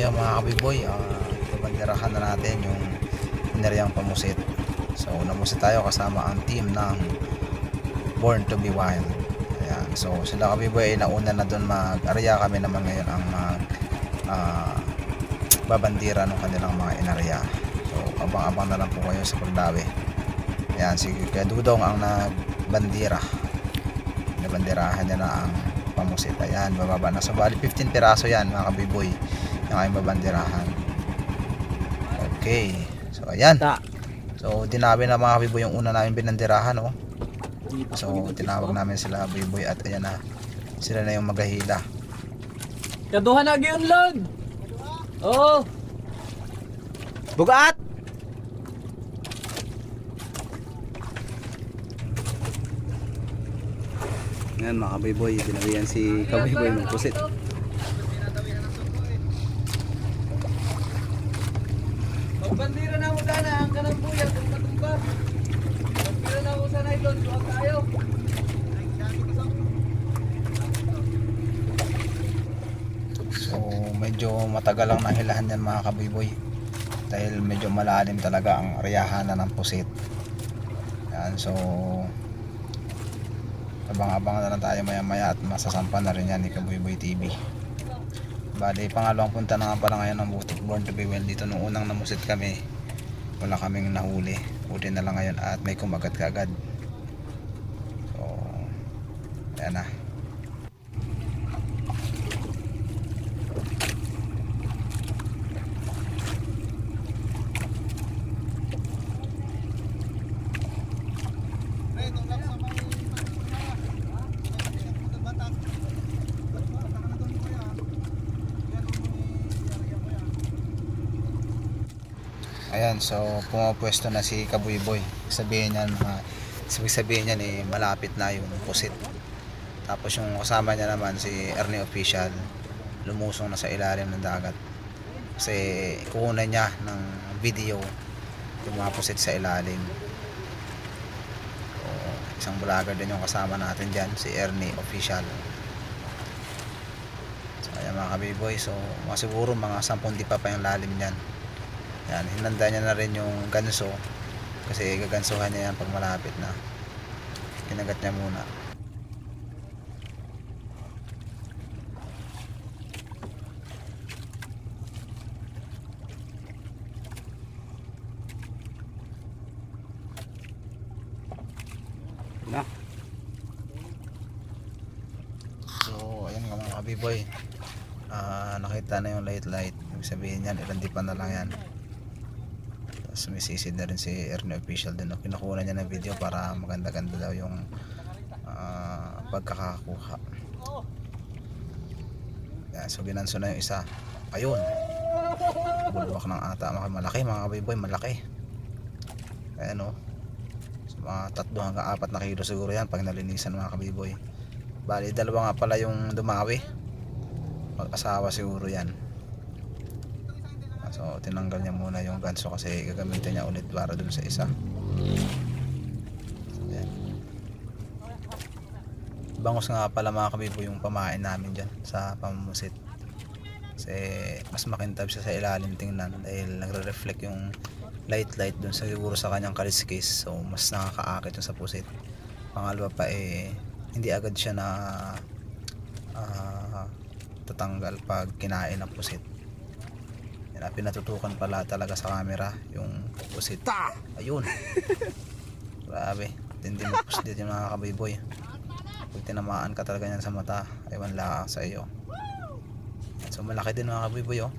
ngayon mga kabiboy, uh, babanderahan na natin yung ineryang pamusit. So namusit tayo kasama ang team ng Born to be Wild. Ayan. So sila kabiboy nauna na doon mag-arya kami naman ngayon ang mag ah, babandira ng kanilang mga inarya. So abang-abang na lang po kayo sa pagdawi. Ayan, si Kuya Dudong ang nagbandira. Nabandirahan niya na ang pamusit. Ayan, bababa na. So bali 15 piraso yan mga kabiboy yung aking babandirahan. Okay. So ayan. So dinabi na mga kabiboy yung una namin binandirahan oh. So tinawag namin sila kabiboy at ayan na. Sila na yung maghahila. Kaduhan na gyud lod. Oh. Bugat. Ngayon mga kabiboy, binawian si kabiboy ng pusit. Magbandira na mo sana ang kanang buya kung matumba. Magbandira na mo sana idol, suwag tayo. So medyo matagal lang nahilahan yan mga kabiboy. Dahil medyo malalim talaga ang ariyahanan ng pusit. Yan, so abang-abang na lang tayo maya maya at masasampan na rin yan ni Kabuйboy TV. Bali, pangalawang punta na nga pala ngayon ng Butik Born to be Well dito nung unang namusit kami. Wala kaming nahuli. Huli na lang ngayon at may kumagat kaagad. So, ayan na. Ayan, so pumapwesto na si Kabuyboy. Sabihin niya mga sabi sabihin niya eh, malapit na yung pusit. Tapos yung kasama niya naman si Ernie Official lumusong na sa ilalim ng dagat. Kasi kukunan niya ng video yung mga pusit sa ilalim. So, isang vlogger din yung kasama natin dyan, si Ernie Official. So, ayan mga kabiboy, so mga mga 10 di pa pa yung lalim niyan. Yan, hinanda niya na rin yung ganso kasi gagansuhan niya yan pag malapit na. Kinagat niya muna. Na. So, ayan nga mga kabiboy. Ah, nakita na yung light light. Ibig sabihin yan, ilan di pa na lang yan. Tapos may sisid na rin si Ernie Official din. No? Kinukuha niya ng video para maganda-ganda daw yung ah, pagkakakuha. Yan, so ginanso na yung isa. Ayun. Bulwak ng ata. Malaki mga kabiboy, malaki. Ayan o. So, mga tatlo hanggang apat na kilo siguro yan pag nalinisan mga kabiboy. Bali, dalawa nga pala yung dumawi mag-asawa siguro yan so tinanggal niya muna yung ganso kasi gagamitin niya ulit para dun sa isa. Yan. bangos nga pala mga kabibo yung pamain namin dyan sa pamamusit kasi mas makintab siya sa ilalim tingnan dahil nagre-reflect yung light light dun sa siguro sa kanyang kaliskis so mas nakakaakit yung sa pusit. Pangalawa pa eh hindi agad siya na ah, tatanggal pag kinain ng pusit. Yan, ah, pinatutukan pala talaga sa camera yung pusit. Ayun. Grabe. Tindi mo pusit yung mga kabiboy. Pag tinamaan ka talaga yan sa mata, aywan lang sa iyo. So malaki din mga kabiboy oh.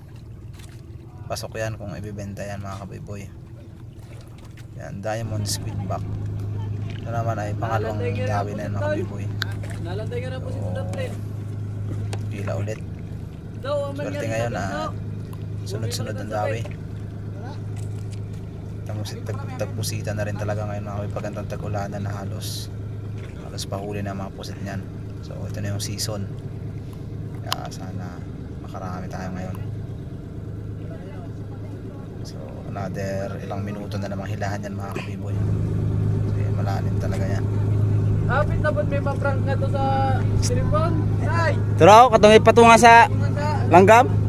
Pasok yan kung ibibenta yan mga kabiboy. Yan, diamond speedback. Ito naman ay pangalawang gawi na yan mga kabiboy. Nalantay ka na po si. Daplin. Pila ulit. Swerte ngayon ah. Sunod-sunod ang dawi. Tapos tag tagpusita na rin talaga ngayon mga kapag ang tag-ulanan na halos halos pahuli na mga pusit niyan. So ito na yung season. Kaya sana makarami tayo ngayon. So another ilang minuto na namang hilahan yan mga kabiboy. Kasi malalim talaga yan. Hapit na ba't may maprank nga to sa Siripon? Ay! Turo, katong ipatunga sa Tunga sa... langgam.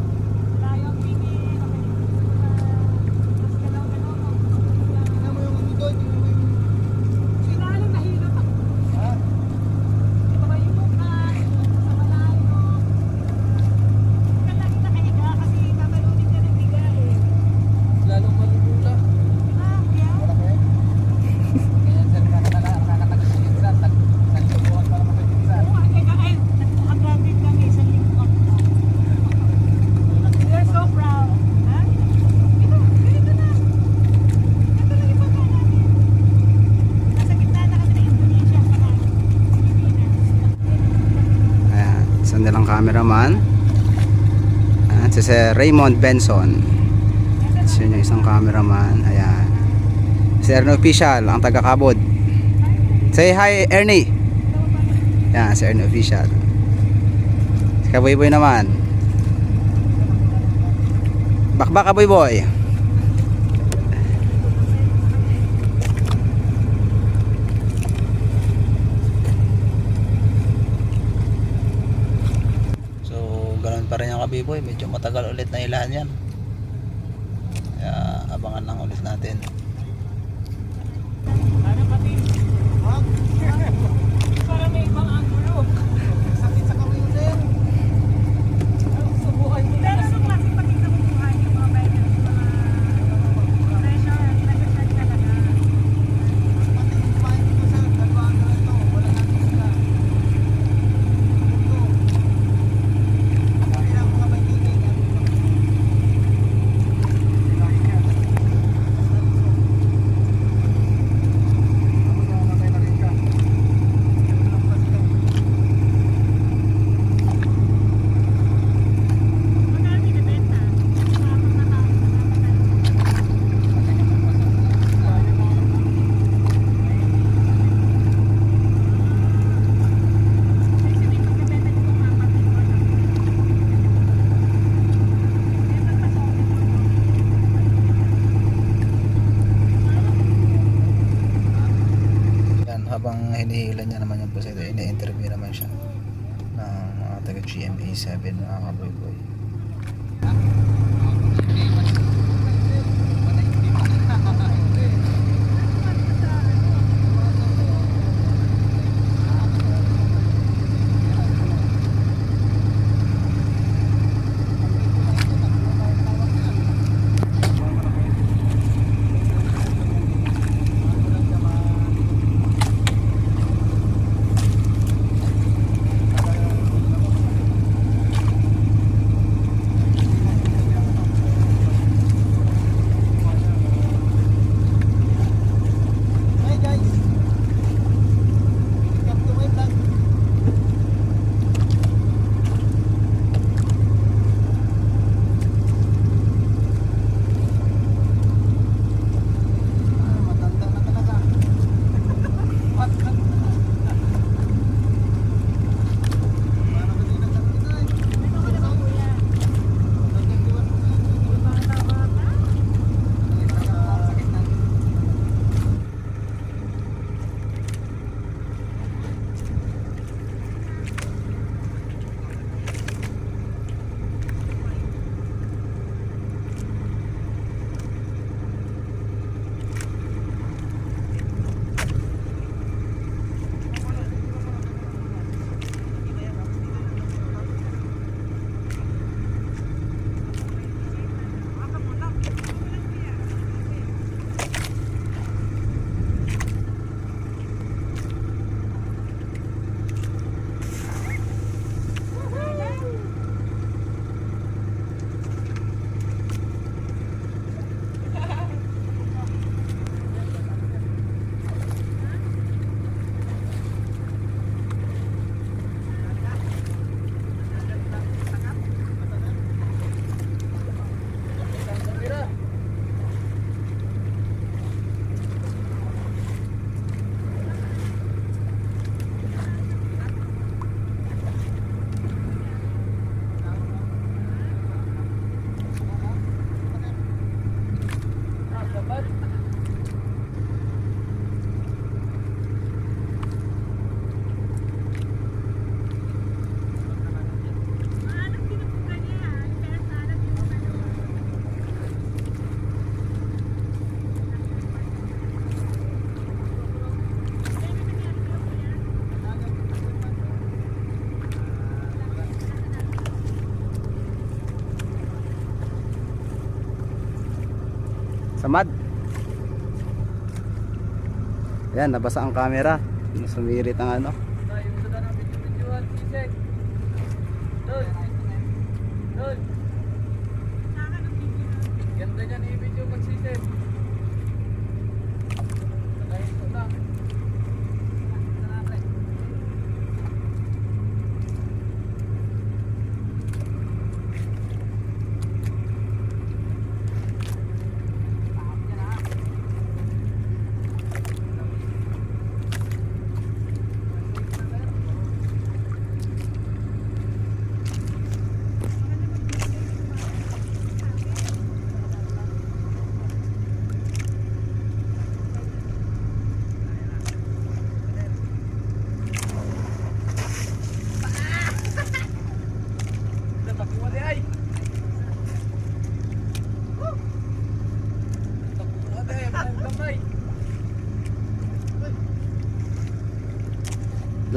ang cameraman. At si Sir Raymond Benson. At yun yung isang cameraman. Ayan. Si Ernie Official ang taga-kabod. Say hi Ernie. Yan si Ernie Official. Si Kaboy Boy naman. Bakbaka Boy Boy. boy medyo matagal ulit na ilahan yan. Kaya abangan lang ulit natin. GMA 7 uh, mga kaboy boy. tamad. Yan nabasa ang camera. Sumirit ang ano. Ganda niyan eh.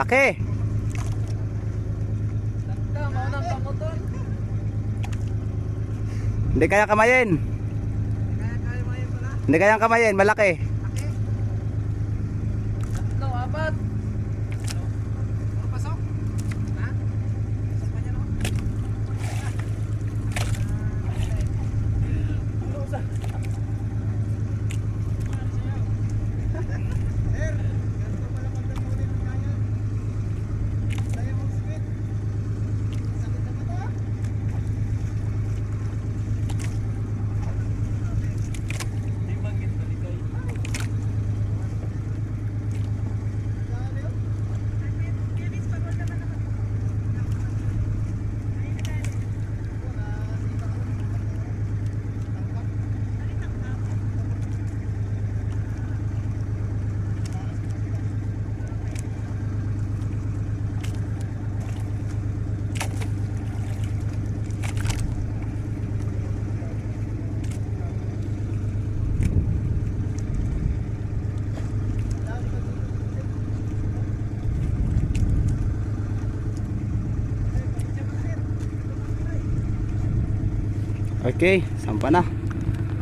Laki! Hindi kaya kamayin. Kaya kaya. Hindi kayang kamayin, malaki. Tatlo, apat. Puro pasok? Ha? Pasok pa niya no? Ano sa? Dennis, pagod naman ako. Ayun na dali. Ay, tangkap. Okay, sampa na.